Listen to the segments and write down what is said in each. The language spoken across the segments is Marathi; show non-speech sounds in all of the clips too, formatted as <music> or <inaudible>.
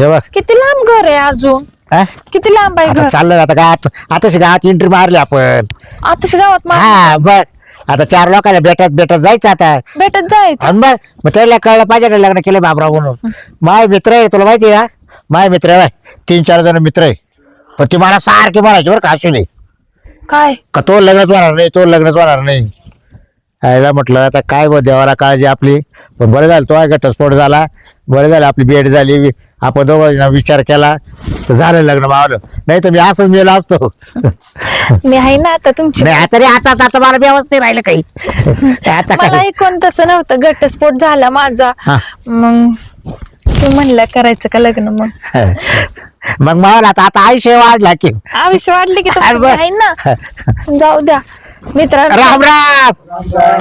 हे बघ. किती लांब घर आहे अजून? हा? किती लांब आहे आता घर? चाललं आता गावात आताच गावात एंट्री मारली आपण. आताच गावात मा- हा बघ. आता चार लोकांना भेटत भेटत जायचं आता. भेटत जायचं. आणि मग मग त्याला कळलं पाहिजे ना लग्न केलं बाबराव म्हणून. माय मित्र आहे तुला माहिती आहे का? माय मित्र आहे तीन चार जण मित्र आहे. पण ती मला सारखे म्हणायचे बरं का अश्विनी. काय? का तो लग्नच होणार नाही तो लग्नच होणार नाही. आयला म्हटलं आता काय बघ देवाला काळजी आपली. पण बरं झालं तो आहे घटस्फोट झाला. बरं झालं आपली भेट झाली. आपण दोघं विचार केला तर झालं लग्न मावलं नाही तर मी असंच मेलो असतो. मी आहे ना आता तुमची. नाही आता रे आता आता मला व्यवस्थित नाही राहिलं काही. आता मला काय तसं नव्हतं. घटस्फोट झाला माझा. हा. मग तू म्हणलं करायचं का लग्न मग? मग मावला आता आता आयुष्य वाढला की. आयुष्य वाटले की अरे बरं. आहे ना? जाऊ द्या. मित्रांनो. राम राम.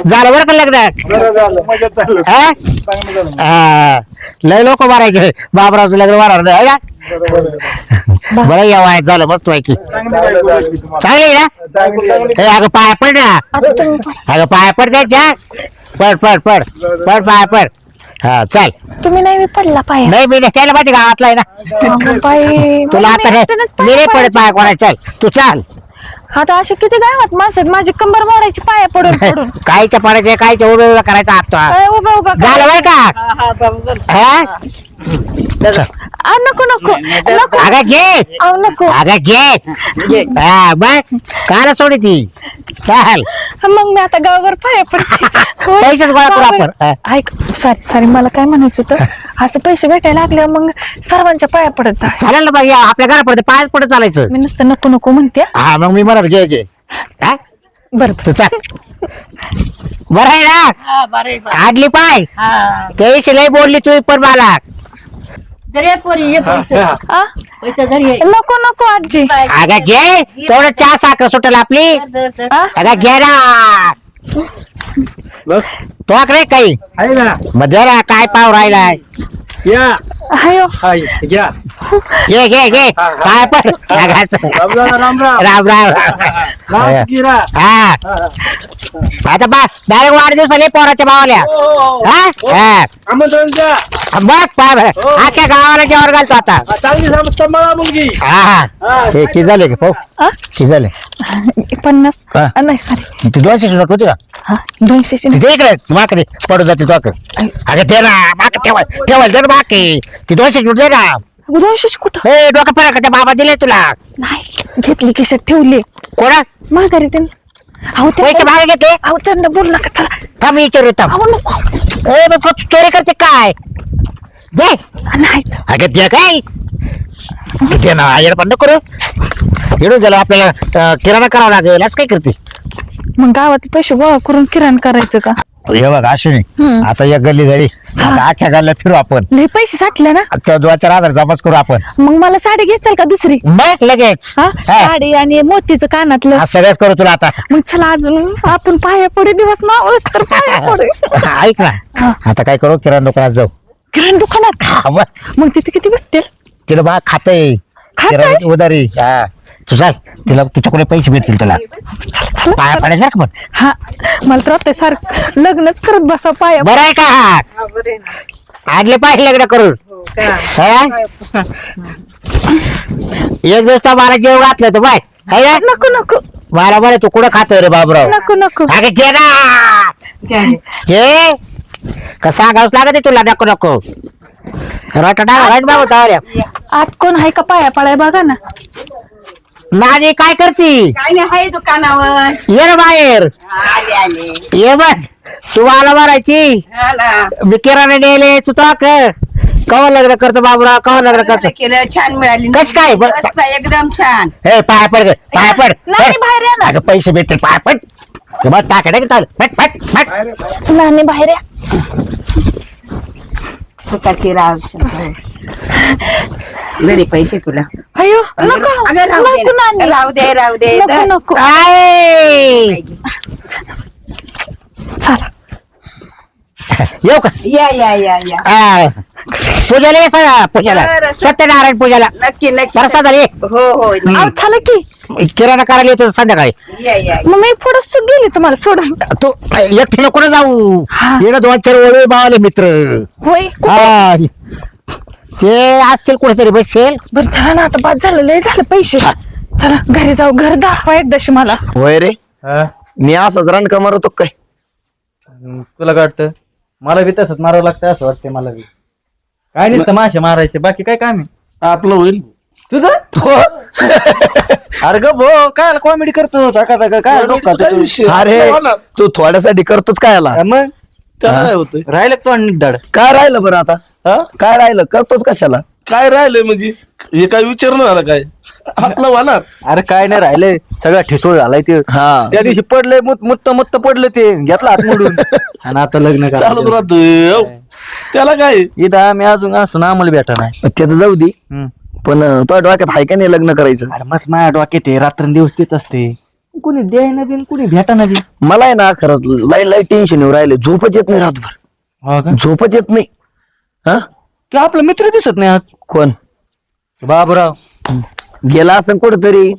झालं बरं का लग्न? बरं झालं. मजेत झालं. हा? चांगलं झालं. हा. लय लोक मारायचे. बाबरावचं लग्न मारणार नाही है ना बरोबर आहे. बरं या वयात झालं मस्त पैकी. चांगली बायको भेटली तुम्हाला. चांगली आहे ना? चांगली चांगली हे अगं पाया पड ना. आता तुम्ही अगं पाया पड त्याच्या. पड पड पड. पड पाया पड. हा चल. तुम्ही नाही मी पडला पाय. नाही मी नाही त्याला माहिती गावातला आहे ना. पाय तुला आता मी नाही पडत पाया कोणा चल तू चाल. आता असे किती गावात माणसं आहेत, माझी कंबर मोडायची पाया पडून <laughs> पडून. कायच्या पडायचे कायच्या उभे उभे करायचा आपता अय, उभा उभा. झालं बरं का? हा? चल. आ, नको नको. नको. अगं घे. अहो नको. अगं घे. हा बघ. काला सोडी ती. चाल. मग मी आता गावावर पाया पडते. <laughs> होय. पैसेच गोळा करू गावावर- आपण. हा. ऐक सॉरी सॉरी मला काय म्हणायचं होतं? असं पैसे भेटायला लागले मग सर्वांच्या पाया पडत जा. चालेल ना बाई आपल्या घरा पडते पाय पडत चालायचं. मी नुसतं नको नको म्हणते हा. मग मी म्हणत घे घे. हा? बरं तू चाल. बरं आहे ना? आडली पाय. त्याविषयी लय बोलली तू पण मला. दर्या पोरी ये पैसे. हा. आ? पैसे घरी ये. नको नको आजी. अगं घे. तेवढं चहा साखर सुटेल आपली. आ? अगं घे ना. रे काही. आहे ना. मग ना काय पाव राहिलाय? या. हायो हाय घ्या घे घे घे पाय पड अगाचं. राम राम राम राम. राम राम. राम गिरा. हा. आता बा डायरेक्ट वाढदिवसाले पोराच्या भावाल्या. हो, हो, हो. हा? हा. आमंत्रण द्या. बघ पाय बरं. हो. अख्ख्या गावाला जेवण घालतो आता. हा, चांगली समजता मला मुलगी. हा हा. हा, हे किती झाले की पाहू? किती झाले? पन्नास. हा. आ, नाही सॉरी ती दोनशे नोट होती ना? हा दोनशेची ती दे इकडे. माक दे. पडून जाते तो अगं दे ना. माक ठेवाय. ठेवायला दे ना बाकी ती दोनशे नोट दे ना. दोनशेची कुठं? हे डोकं फरकाच्या बाबा दिले तुला. नाही घेतली खिशात ठेवली. कोणा? माघारी त्यांना. अहो ते पैसे मागे घेते. अहो त्यांना बोल नका चला. थांब विचारू थांब. अहो नको. ए बघ चोरी करते काय? दे. नाही. अगं दे काय? दे ना आयर बंद करू येऊन गेलो आपल्याला किराणा करावा लागेल असं काय करते? मग गावात पैसे गोळा करून किराण करायचं का? हे बघ अश्विनी हम्म. आता एक गल्ली झाली. आता अख्ख्या गल्ल्या फिरू आपण. लय पैसे साठले ना? आता दोन चार हजार जमाच करू आपण. मग मला साडी घेचाल का दुसरी? मग लगेच. हा? हा. साडी आणि मोतीचं कानातलं. हा, सगळंच करू तुला आता. मग चला अजून आपण पाया पडे दिवस मावळ तर पाया पडे ऐक हा. ना आता काय करू? किराणा दुकानात जाऊ. किराण दुकानात? हा. मग तिथे किती भेटतील? तिला बा खाते खातंय? उदारी. हा. तू चाल तिला तिच्याकडे पैसे भेटतील तुला चला चला पाया पडायचं बरं का पण? हा मला तर वाटतंय सारखं लग्नच करत बसा पाया. बरं आहे का? हा आणले पाहिजे लग्न करून. हा? एक दिवस तर मला जेव घातलं तर बाय. है ना? नको नको. मला बरं तू कुठं खातोय रे बाबराव? नको नको. अगं घे ना. घे का सांगावंच लागत आहे तुला? नको नको. रटा राईट बाबू चावल्या आत कोण आहे का पाया पडाय बघा ना. नानी काय करती? काय नाही आहे दुकानावर. ये ना बाहेर. आले आले. ये बघ तू मला मारायची? आला. मी किराणा नेले तो कवा लग्न करतो बाबूराव कवा लग्न करतो? केलं छान मिळाली कस काय? मस्त, एकदम छान. हे पाय पड ग पाय पड. नाही, बाहेर या ना. अगं पैसे भेटतील पाय पड. हे बघ चाल. फट फट फट नानी बाहेर या. स्वतःची राव घरी पैसे तुला. अयो नको. अगं राहू दे. नको ना. नानी. राहू दे राहू दे. नको नको. काय? चला. येऊ का? या या या या. आ, पूजाला ये सगळा पूजाला. बरं. सत्यनारायण पूजाला. नक्की नक्की. ये. हो हो अहो झालं की. किराणा करायला येतो संध्याकाळी. या या. मग मी पुढे गेली तुम्हाला सोडून. तू एकटी नको ना जाऊ. हा. येणं दोन चार ओळी बावले मित्र. होय हा ते असतील कुठेतरी बसतील बरं चला ना आता बाद झालं लय झालं पैसे. चला घरी जाऊ घर दाखवा एकदाशी मला. होय रे. मी असंच रण कमार होतो काय? तुला काय वाटतं? मला बी तसंच मारावं लागतं असं वाटतंय मला बी. काय नुसतं मासे मारायचे बाकी काय काम आहे? आपलं होईल. तुझं? <laughs> अरे ग भो काय कॉमेडी करतो सकाळ सकाळ काय डोका काय तुझं? विषय? अरे. तू थोड्यासाठी करतोच काय आला मग? त्याला काय होतंय? राहिलं तो निगदाड काय राहिलं बरं आता? हा? काय राहिलं? करतोच कशाला? काय राहिलंय म्हणजे? हे काय विचारणं झालं काय? आपलं होणार. अरे काय नाही राहिलंय. सगळा ठिसूळ झालाय ते. हा. त्या दिवशी पडलंय मुत मुत्त मुत्त पडलं ते. घेतला हात मोडून. <laughs> आणि आता लग्न चालत राहत त्याला काय? इथं आम्ही अजून असून आम्हाला भेटा नाही. त्याचं जाऊ दे. हम्म. पण तुझ्या डोक्यात हाय का नाही लग्न करायचं? अरे मस्त माझ्या डोक्यात आहे रात्रंदिवस तेच असते. कुणी द्यायना देईन कुणी भेटा ना देईन मला आहे ना खरंच लाई लाई टेन्शन येऊ राहिले. झोपच येत नाही रातभर. हो का? झोपच येत नाही. हा? तो आपला मित्र दिसत नाही आज. कोण? बाबूराव. गेला असं कुठतरी?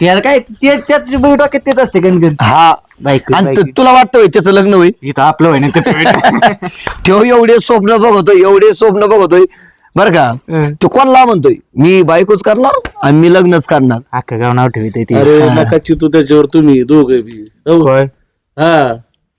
त्याला काय ते त्याच डोक्यात तेच असते गणगण. हा. बायको- आणि तु-. तुला वाटतं होय त्याचं लग्न होईल? इथं आपलं होय ना त्याचं होय. ना. <laughs> तो एवढे स्वप्न बघतोय एवढे स्वप्न बघतोय. बर का? तू कोणला म्हणतोय? मी बायकोच करणार आणि मी लग्नच करणार. अख्खं गाव नाव ठेवित ते. अरे नका चितू त्याच्यावर तुम्ही दोघे बी. हो. हा.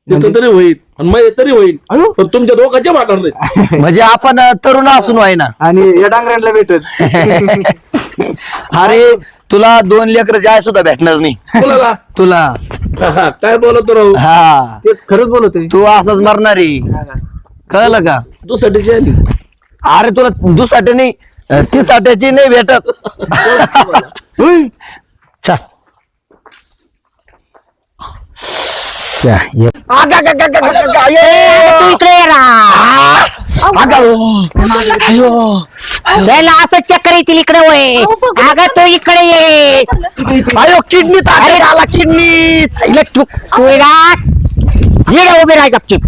तिथं तरी होईल. आणि मग तरी होईल. पण तुमच्या दोघांच्या वाटणार नाही. <laughs> म्हणजे आपण अं, तरुण असून आहे ना? आणि या डांगऱ्यांना भेटत <laughs> अरे तुला दोन लेकर जाय सुद्धा भेटणार नाही. बोला तुला. काय बोलत राहू हा. तेच खरंच बोलतोय. तू असंच मरणार. आहे कळलं का? दुसरीची आली. अरे तुला दुसाठी नाही अं, तिसाट्याची नाही भेटत. हुई. चल. या, ये. आगा, गा, गा, गा, गा, गा, गा, ये. तू इकडे ये ना. आगा, अयो. त्याला असं चक्कर येतील इकडे वय. अगं तू इकडे ये. अयो किडनी अरे आला किडनी. इले तू ये उभी राह गपचिप.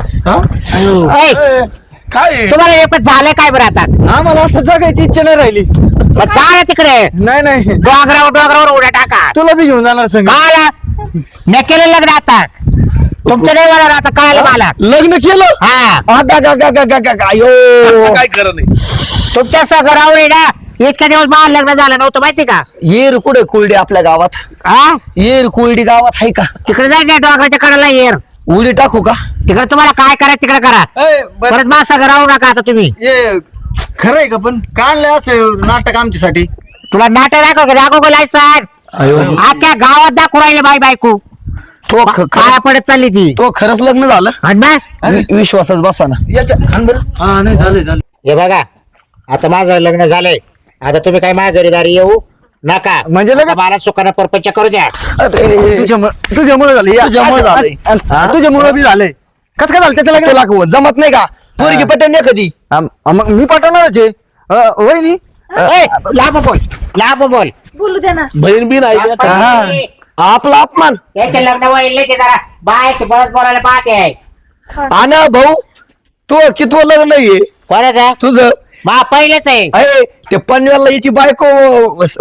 काय? तुम्हाला एकच झालंय काय बरं आता? आम्हाला आता जगायची इच्छा नाही राहिली. मग जा ना तिकडे. नाही नाही. डोंगरावर डोंगरावर उड्या टाका. तुला बी घेऊन जाणार संग. मी केलं लग्न आता. तुमचं नाही मला आता कळालं मला. लग्न केलं? हा. आगा, गा, गा, गा, गा, गा, गा, अयो. काय नाही. तुमच्या सगळं आहे ना इतक्या दिवस मला लग्न झालं नव्हतं माहिती का? येर कुठे कुलडी आपल्या गावात? हा? येर कुलडी गावात आहे का? तिकडे जाय ना डोंगराच्या कडेला येर. उडी टाकू का? तिकडे तुम्हाला काय करायचं तिकडे करा. ए, बरं, परत राहू नका आता तुम्ही. ये खरं आहे का पण? का आणलं असं नाटक आमच्यासाठी? तुला नाटक दाखव दाखव का लायसन अयो. अख्ख्या गावात दाखवू राहिले बाई बायको. तो ख- काय खरं- पडत चालली ती. तो खरंच लग्न झालं? आणि मग? वि- विश्वासच बसा ना. याच्या हाण बरं. हा नाही झालं झालं हे बघा आता माझं लग्न झालंय. आता तुम्ही काय माझ्या घरी दारी येऊ? नका. म्हणजे लगेच- आता मला सुखानं परपंच करू द्या. तुझ्यामुळे तुझ्यामुळे झालं या. तुझ्यामुळे अच्छा, झालंय. अच्छा, हा? तुझ्यामुळे बी झालंय कस काय झालं? त्याचं लग्न तुला क- जमत नाही का? पोरगी पटेल नाही कधी? आम- मग मी पाठवणारच आहे. अ, वहिनी? ए, लांब बोल. लांब बोल. बोलू द्या ना. बहीण बिन आहे का? हा. आपला अपमान. याचे लग्न वळले ते जरा. बायचे बरंच बोलायला पाहते आहे. आणि भाऊ तू कितवं लग्न आहे कोणाचं? तुझं मा पहिलेच आहे. अरे ते पनवेलला याची बायको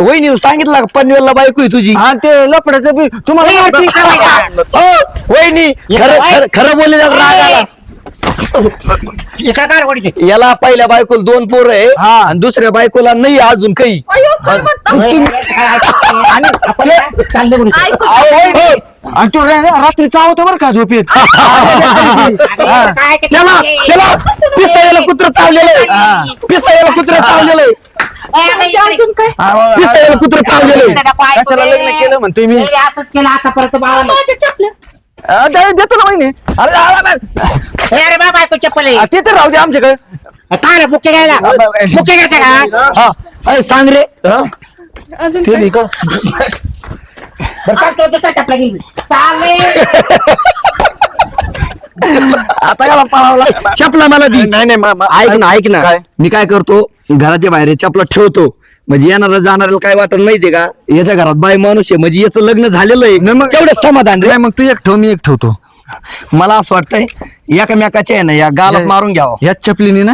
वहिनीला सांगितलं का पनवेलला बायको आहे तुझी? हा ते लपड्याचं बी तुम्हाला का? हो वहिनी खरं खरं- खरं बोलले राग आला इकडे काय ओढते याला पहिल्या बायकोला दोन पोरं आहे आणि दुसऱ्या बायकोला नाही अजून काही आणि तुम्ही- आणि आपण चालले बोलू. अहो, वहिनी, आणि तो रा- रात्री चावतो बरं का झोपेत काय ते- त्याला त्याला पिस्तायला कुत्र चावलेलं आहे पिस्तायला कुत्र चावलेलं आहे म्हणजे. अजून काय कुत्र चावलेलं आहे कशाला. लग्न केलं म्हणतोय मी? असंच केलं आतापर्यंत बाळाला. माझ्या चपल्या अ, दे- देतो ना वहिनी. अरे आ, आ, आ, ए, अरे बाबा तू चप्पल आहे. ते तर राहू दे आमच्याकडे. काय रे बुके घ्यायला. बुके घेते का? हा अरे सांग रे. हा? अजून ते काय? नाही का बरं, चाल, तो दुसरा चपला घेऊन. चालेल. आता याला पळावला चपला मला दी. नाही नाही ऐक ना ऐक ना. मी काय करतो? घराच्या बाहेर चपला ठेवतो. म्हणजे येणारा जाणाऱ्याला काय वाटत माहितीये का? याच्या घरात बाय माणूस आहे. म्हणजे याचं लग्न झालेलं आहे. मग तेवढं समाधान रे. नाही मग तू एक ठेव मी एक ठेवतो. मला असं वाटतंय एकामेकाच्या आहे ना या गालात मारून घ्यावं. याच चपलीने ना?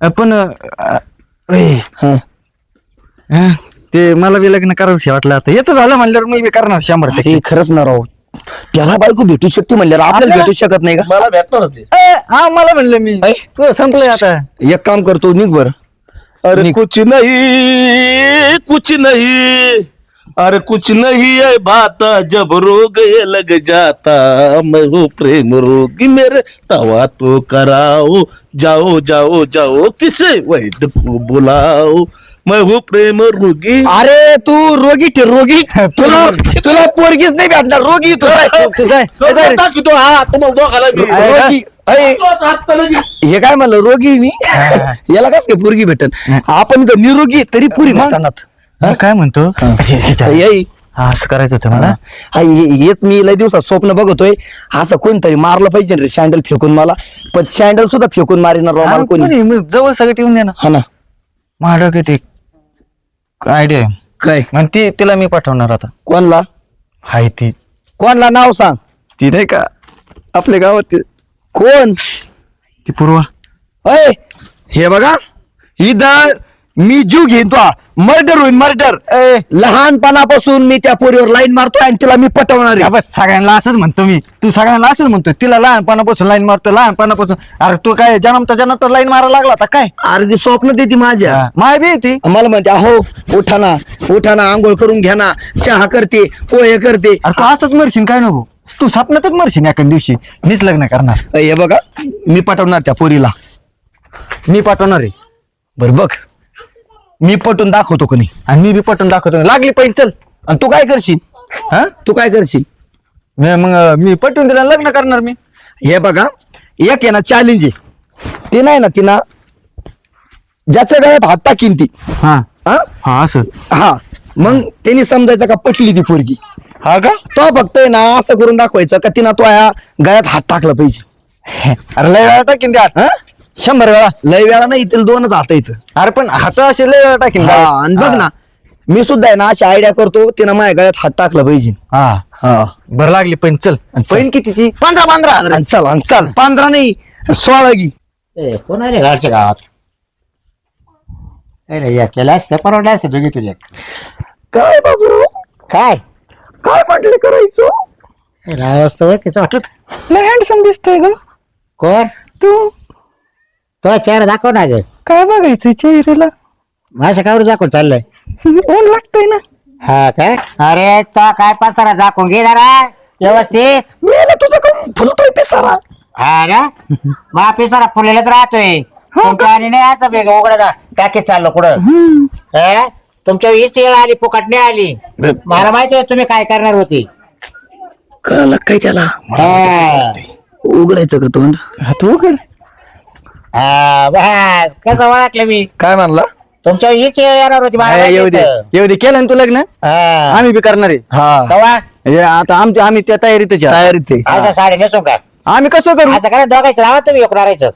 अ, पण अ, अ, ए, हा. अ, ते मला बी लग्न करावंशी वाटलं आता. येतं झालं म्हणल्यावर मी बी करणार शंभर टक्के. हे खरंच ना राव. त्याला बायको भेटू शकते म्हणल्यावर. आपल्याला आपल्याला- भेटू शकत नाही का? मला भेटणारच आहे. ए, हा मला म्हणलं मी. ऐ. तू संपलंय आता. एक काम करतो निघ बर. अरे. कुछ नहीं कुछ नहीं। अरे कुछ नहीं है बाता जब रोग ये लग जाता। मैं हूँ प्रेम रोगी मेरे तवा तो कराओ। जाओ जाओ जाओ किसे वैद्य को बुलाओ? मैं हूँ प्रेम रोगी. अरे तू रोगी ठे रोगी. तुला <laughs> तुला पोरगीच नाही भेटणार रोगी. दाखवतो <laughs> हा तुम्हाला दोघाला मी. रोगी. अय, हात लगी. हे काय म्हणलं रोगी मी? <laughs> याला कस काय पोरगी भेटन? आपण इथं निरोगी तरी पुरी भेटणार मी काय म्हणतो? येई हा, असं करायचं होतं मला. हा, हे- हेच मी लय दिवसात स्वप्न बघतोय. असं कोणतरी मारलं पाहिजे रे सँडल फेकून मला. पण सँडल सुद्धा फेकून मारिणार राव मला कोणी. कोणी? मग जवळ सगळं ठेवून दे ना. हा ना. माझ्या डोक्यात एक आयडिया आहे? काय? मग ती तिला मी पाठवणार आता. कोणला? हाय ती. कोणला नाव सांग. ती नाही का आपल्या गावात ती- कोण? ती पूर्वा. अय हे बघा. इथं मी जीव घेईन तो मर्डर होईल मर्डर लहानपणापासून मी त्या पोरीवर लाईन मारतोय आणि तिला मी पटवणार आहे. बस सगळ्यांना असंच म्हणतो मी. तू सगळ्यांना असंच म्हणतो तिला लहानपणापासून लाईन मारतो लहानपणापासून. अरे तू काय जन्मता जन्मता लाईन मारायला लागला आता काय? अरे ती स्वप्न देते माझ्या. माय बी ती. मला म्हणते अहो उठा ना उठा ना आंघोळ करून घ्या ना चहा करते पोहे करते. अरे तू असंच मरशील काय नको? तू स्वप्नातच मरशील एका दिवशी. मीच लग्न करणार. हे बघा मी पटवणार त्या पोरीला. मी पाठवणार आहे. बर बघ. मी पटून दाखवतो कोणी आणि मी बी पटवून दाखवतो. लागली पाहिजे चल. आणि तू काय करशील? हा? तू काय करशील? मी मग मी पटवून दिला लग्न करणार मी. हे बघा एक आहे ना चॅलेंज आहे. ते नाही ना तिनं ज्याच्या गळ्यात हात टाकीन ती. हा. हा? हा असं. हा. मग त्यांनी समजायचं का पटली ती पोरगी? हा का? तो फक्त आहे ना असं करून दाखवायचं का तिनं तो या गळ्यात हात टाकला पाहिजे. अरे लय वेळा टाकीन त्यात हा? शंभर वेळा. लय वेळा नाही तिला दोनच हात येतं अरे पण हात असे लय वेळा टाकीन हा, आणि बघ ना मी सुद्धा आहे ना अशी आयडिया करतो तिनं माझ्या गळ्यात हात टाकला पाहिजे. हा. हा. बरं लागली पण चल. चल. पण कितीची? पंधरा पंधरा. आणि चल आणि चल. पंधरा नाही सोळा गी ए, कोण आहे रे गाडच्या गावात? नाही नाही या केला असतं परवडलं असतं दोघी तुझ्या. काय बाबू? काय? काय म्हटले करायचो? राव असतं कसं वाटत. लय हँडसम दिसतोय ग. कोण? तू? तो चेहरा दाखव ना ग. काय बघायचं चेहऱ्याला? माझ्या कावर दाखवून चाललंय. ऊन लागतंय ना. हा काय? अरे तो काय पसारा दाखवून घे जरा. व्यवस्थित. मेला तुझं काम फुलतोय पेसारा? हा ना? मग पिसारा फुलेलाच राहतोय. तुमच्या आणि नाही असं बेग उघडा पॅकेज चाललो कुठं? हा? तुमच्या हीच वेळ आली फुकट नाही आली. मला माहिती आहे तुम्ही काय करणार होती. कळालं काय त्याला? हा. उघडायचं का तोंड? तू उघड. हा, बस. कसं ओळखलं मी? काय म्हणला? तुमच्या हीच वेळ येणार होती मला येऊ दे. होतं. येऊ दे. केलं ना तू लग्न? हा. आम्ही बी करणार आहे. हा. कवा? हे आता आमच्या आम्ही त्या तयारीतच आहे. तयारीत आहे. असं साडी नेसू का? आम्ही कसं करू? असं करा दोघायचं लावा तुम्ही एकणारायचं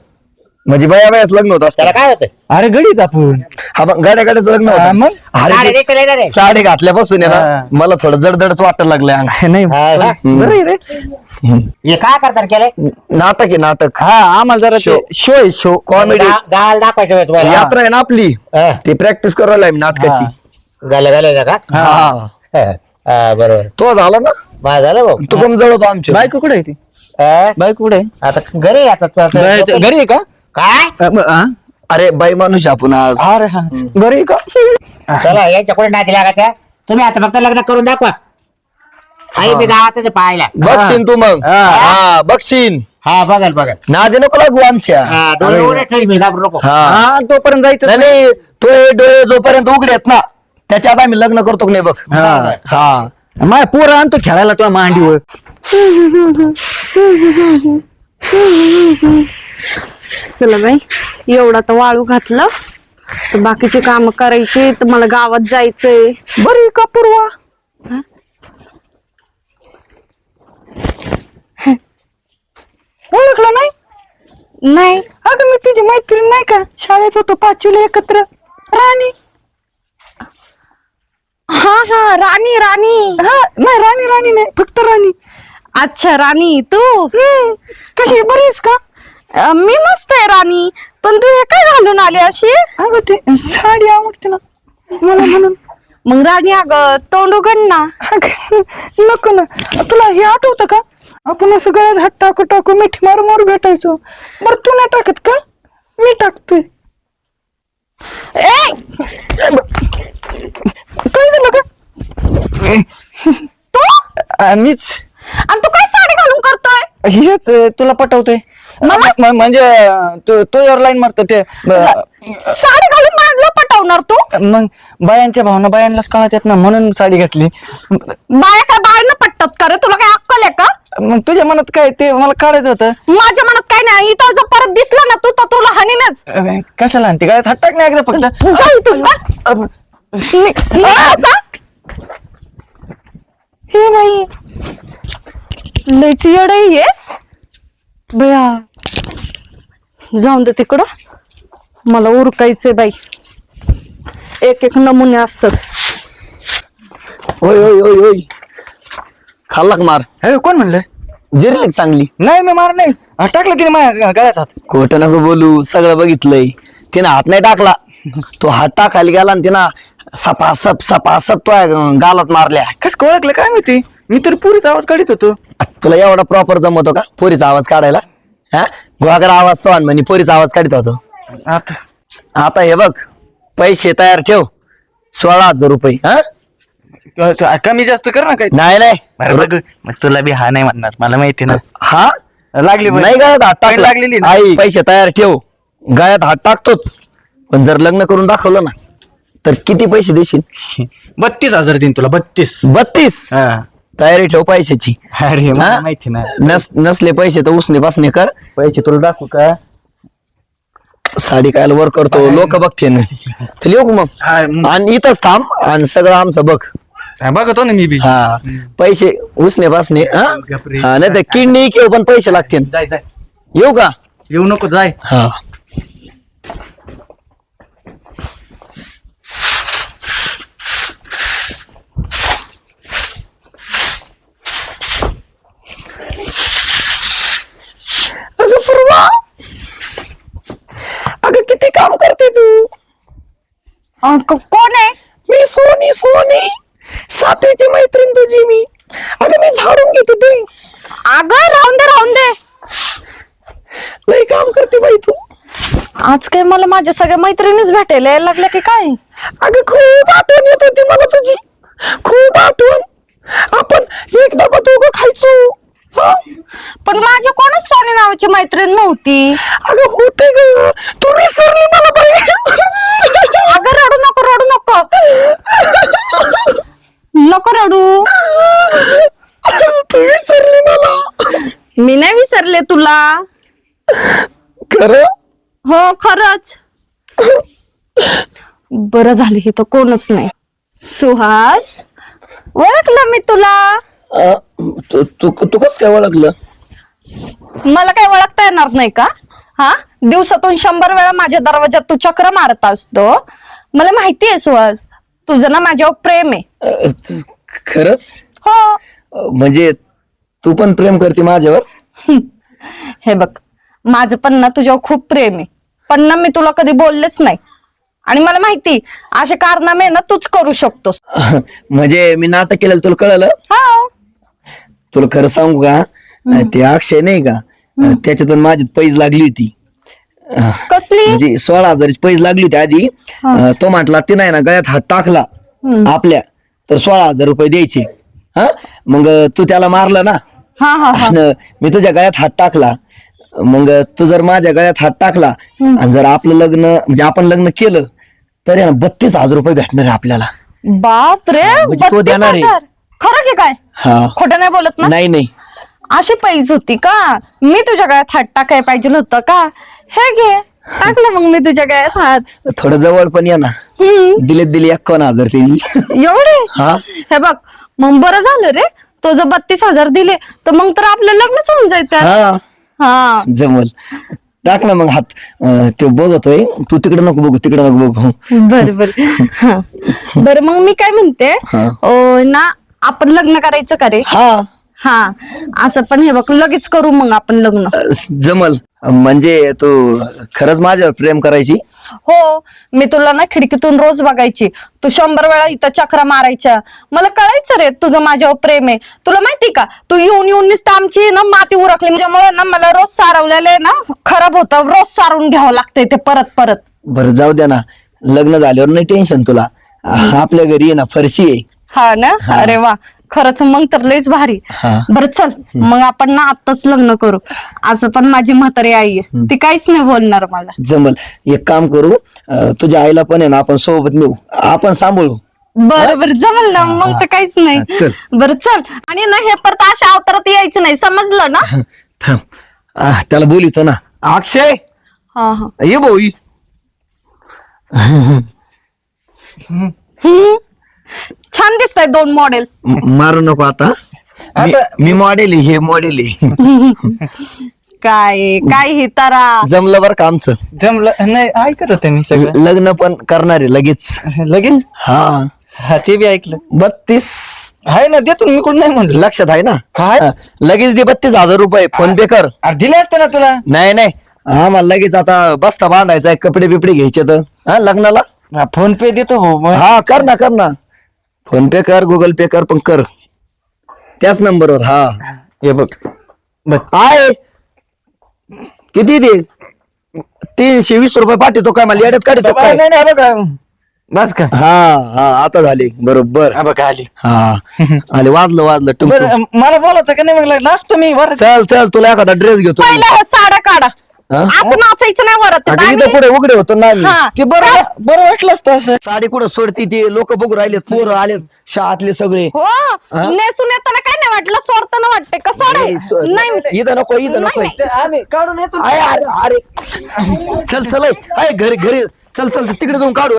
म्हणजे बया बयाच लग्न होत असतं. त्याला काय होतं अरे गडीच आपण. हा मग गाड्या गाड्याचं लग्न हा, होतं मग? साडी ते नेसलं येणार आहे. साडी घातल्यापासून आहे हा. ना मला थोडं जडजडच वाटायला लागलंय अंग. नाही. हा का? बरं आहे रे. हे काय करतात केलंय? नाटक आहे नाटक. हा आम्हाला जरा Show. शो आहे शो कॉमेडी गा- गावाला दाखवायचं होय तुम्हाला. यात्रा आहे ना आपली. हा. ती प्रॅक्टिस करायला आहे नाटकाची. गाल्या गाल्या का? हा. हा, बरोबर. तो झाला ना? माझं झालं भाऊ. तू पण जवळ होता आमच्या. बायको कुठे आहे ती? बायको कुठे आहे? आता घरी आहे आता च- च- घरी आहे का? काय? अ, म- हा? अरे बाई माणूस आपण आज. अरे हा. घरी आहे का? चला यांच्या पुढे नाती लागायच्या. तुम्ही आता फक्त लग्न करून दाखवा. आई मी गावातच पाहायला. बघशील तू मग. हा. हा? बघशील हा बघाल बघाल. नादी नको लागू आमच्या. हा, डोळे उघडे ठेवी मी घाबरू नको. हा. हा तोपर्यंत जायचं नाही नाही तो हे डोळे जोपर्यंत उघडे आहेत ना त्याच्यात आम्ही लग्न करतो की नाही बघ. हा. हा. माय पोरं आणतो खेळायला तुला मांडीवर. <laughs> चला बाई एवढा तर वाळू घातलं. तर बाकीचे काम करायचे तर मला गावात जायचंय. बरी का पूर्वा? ओळखलं नाही? नाही. अगं मी तुझी मैत्रीण नाही का? शाळेत होतो पाचवीला एकत्र. राणी. हा हा राणी राणी. हा नाही राणी राणी नाही फक्त राणी. अच्छा राणी तू? हम्म, कशी आहे, बरी आहेस का? अं, मी मस्त आहे राणी. पण तू हे काय घालून आली अशी? अगं ते साडी आवडते ना. मला म्हणून. मग राणी अगं तोंड उघड ना. अगं, नको ना. तुला हे आठवतं का? आपण असं गळ्यात हात टाकू टाकू मिठी मारू मारू भेटायचो. बरं तू नाही टाकत का? मी टाकतोय ए! काय झालं का तू? मीच. आणि तू काय साडी घालून करतोय? हेच तुला पटवतोय? मला? म- म्हणजे तू तो यावर लाईन मारतो ते ब- साडी घालून मागलं पटवणार तू? मग बायांच्या भावना बायांनाच कळत येत ना म्हणून साडी घातली. बाया काय बाहेरनं पटतात का रे? तुला काय अक्कल आहे का? मग तुझ्या मनात काय ते मला काढायचं होतं. माझ्या मनात काय नाही इथं जर परत दिसला ना तू तर तुला हानीनच कशाला आणते काय हट्टाक नाही एकदा फक्त. जा इथून ना. अं, हो का? हे बाई लयच येड आहे बया. जाऊन दे तिकडं. मला उरकायचंय बाई. एक एक नमुने असतात. होय होय होय होय. खाल्ला का मार. हे कोण म्हणलं? जिरली का चांगली. नाही मी मार नाही. हा, टाकलं तिने माझ्या गळ्यात हात. खोटं नको बोलू सगळं बघितलंय. तिनं हात नाही टाकला. तो हात टाकायला गेला आणि तिनं सपासप सपासप तो गालात मारल्या. कस ओळखलं काय माहिती? मी तर पुरीचा आवाज काढत होतो. तुला एवढा प्रॉपर जमवतो का? पोरीचा आवाज काढायला? हा? गुहागर आवाज तो आण म्हणे पोरीचा आवाज काढत होतो. आता. आता हे बघ पैसे तयार ठेव. सोळा हजार रुपये हा? कमी जास्त कर ना काही. नाही नाही. बरं बघ मग तुला बी हा नाही म्हणणार मला माहिती ना. हा? लागली. नाही गळ्यात हात टाकला. लागलेली ना? आई पैसे तयार ठेव. गळ्यात हात टाकतोच. पण जर लग्न करून दाखवलं ना तर किती पैसे देशील? <laughs> बत्तीस हजार देईन तुला बत्तीस. बत्तीस? तयारी ठेव पैशाची. अरे मला हा? माहिती ना नस नसले पैसे तर उसने पासने कर. पैसे तुला दाखवू का? साडी कायला वर करतो लोक बघते ना. चल येऊ का मग? हा, मग. आणि इथंच थांब आणि सगळं आमचं बघ. हा, बघतो ना मी बी. हा. पैसे उसने पासने हा गपरे. हा, नाही तर किडनी किंवा पण पैसे लागतील. जाय जाय. येऊ का? येऊ नको जाय. हा अगं पूर्वा अगं किती काम करते तू कोण आहे? मी सोनी सोनी. सातवीची मैत्रीण तुझी मी. अगं मी झाडून घेते ते अगं राहून दे राहून दे. लई काम करते बाई तू. आज काय मला माझ्या सगळ्या मैत्रिणीच भेटायला यायला लागल्या की काय? अगं खूप आठवण येत होती मला तुझी. खूप आठवण. आपण एक डबा दोघं खायचो. हा? पण माझ्या कोणच सोनी नावाची मैत्रीण नव्हती. अगं होते ग. तू विसरली मला बाई. अगं नको रडू. तू विसरली मला. मी नाही विसरले तुला. खरं? हो खरंच. बरं झालं हे तर कोणच नाही. सुहास ओळखलं मी तुला. तू तू कस काय ओळखलं? मला काय ओळखता येणार नाही का? हा? दिवसातून शंभर वेळा माझ्या दरवाजात तू चक्र मारत असतो. मला माहिती आहे सुहास. तुझं ना माझ्यावर प्रेम आहे. अं, तू- खरंच? हो. अं, म्हणजे तू पण प्रेम करते माझ्यावर? हे बघ माझं पण ना तुझ्यावर खूप प्रेम आहे. पण ना मी तुला कधी बोललेच नाही. आणि मला माहिती असे कारनामे ना तूच करू शकतोस. <laughs> म्हणजे मी नाटक केलेलं तुला कळलं? हो. तुला खरं सांगू का? ते अक्षय नाही का? त्याच्यातून माझी पैज लागली होती. कसली? म्हणजे सोळा हजाराची पैज लागली होती आधी. अं, तो म्हटला ते नाही ना गळ्यात हात टाकला आपल्या तर सोळा हजार रुपये द्यायचे. हा? मग तू त्याला मारलं ना? हा हा हा. मी तुझ्या गळ्यात हात टाकला. मग तू जर माझ्या गळ्यात हात टाकला आणि जर आपलं लग्न म्हणजे आपण लग्न केलं तर आहे ना बत्तीस हजार रुपये भेटणार आहे आपल्याला. बाप रे म्हणजे तो देणार आहे. खरं की काय? हा. खोटं नाही बोलत ना? नाही नाही. अशी पैज होती का? मी तुझ्या गळ्यात हात टाकाय पाहिजे होतं का? हे घे. टाकलं मग मी तुझ्या गळ्यात हात. थोडं जवळ पण या ना. हम्म. दिलेत दिली एक्कावन्न हजार त्यांनी. एवढे? हा. हे बघ मग बरं झालं रे. तो जर बत्तीस हजार दिले तर मग तर आपलं लग्नच होऊन जायचं हा. हा. जमल. टाक ना मग हात. अं, तो बघतोय. तू तिकडे नको बघू तिकडे नको बघू. बर बर. हा. बरं मग मी काय म्हणते? हा. अं, ना आपण लग्न करायचं का रे? हा. हा असं पण हे बघ लगेच करू मग आपण लग्न. जमल. म्हणजे तू खरंच माझ्यावर प्रेम करायची? हो मी तुला ना खिडकीतून रोज बघायची. तू शंभर वेळा इथं चक्रा मारायच्या. मला कळायचं रे तुझं माझ्यावर प्रेम आहे. तुला माहिती का? तू येऊन येऊन नुसतं आमची ना माती उरकली. त्याच्यामुळे ना मला रोज सारवलेले ना खराब होतं. रोज सारून घ्यावं लागतंय ते परत परत. बरं जाऊ द्या ना. लग्न झाल्यावर नाही टेन्शन तुला. आपल्या घरी आहे ना फरशी आहे. हा ना? अरे वा. खरंच मग तर लयच भारी. हा. बरं चल मग आपण ना आत्ताच लग्न करू. असं पण माझी म्हातारी आई आहे. ती काहीच नाही बोलणार मला. जमल. एक काम करू अं, तुझ्या आईला पण आहे ना आपण सोबत नेऊ. आपण सांभाळू. बरं बरं जमल ना मग तर काहीच. नाही. बरं चल. आणि ना हे परत अशा अवतारात यायचं नाही. समजलं ना? थांब. आह, त्याला बोलितो ना. अक्षय! हा हा. ये भाऊ ये. हम्म. छान दिसतंय दोन मॉडेल म- मारू नको आता. मी- मी मॉडेल हे मॉडेल काय काय ही तारा? जमलं बरं का आमचं? जमलं नाही ऐकत होते मी सगळं. लग्न पण करणार आहे लगेच. लगेच? हा. हा ते बी ऐकलं. बत्तीस. आहे ना देतो ना, मी कोण नाही म्हणलं. लक्षात आहे ना? काय? हा, लगेच दे बत्तीस हजार रुपये फोन पे कर. अरे दिले असते ना तुला? नाही नाही. आम्हाला लगेच आता बस्ता बांधायचा आहे कपडे बिपडे घ्यायचे तर. हा लग्नाला? फोन पे देतो हो मग. हा कर ना कर ना. फोन पे कर गुगल पे कर पण कर. त्याच नंबरवर हा. हे बघ. बघ. आहे किती ते तीनशे वीस रुपये पाठवतो काय? मला येड्यात काढतो काय? नाही नाही बघा. बस का? हा हा आता झाले. बरोबर. हा बघा आली. हा. आले वाजलं वाजलं. बरं मला बोलवतं का नाही? मग लास्ट मी. बरं चल चल तुला एखादा ड्रेस घेतो. पहिला हे साड्या काढा? असं नाचायचं नाही वरत. अगं, इथं पुढे उघडे होतो ना आम्ही. हा. ते बरं बरं वाटलं असतं असं. साडी कुठं सोडती ते? लोक बघू राहिले पोरं आले शाळातले सगळे. हो. नेसून येताना काय नाही वाटलं? सोडताना वाटते का नाही, सो- सोड नाही इथं नको इथं नको. नाही, ते आम्ही काढून येतो. अरे अरे अरे चल चल घरी घरी. चल चल तिकडे जाऊन काढू.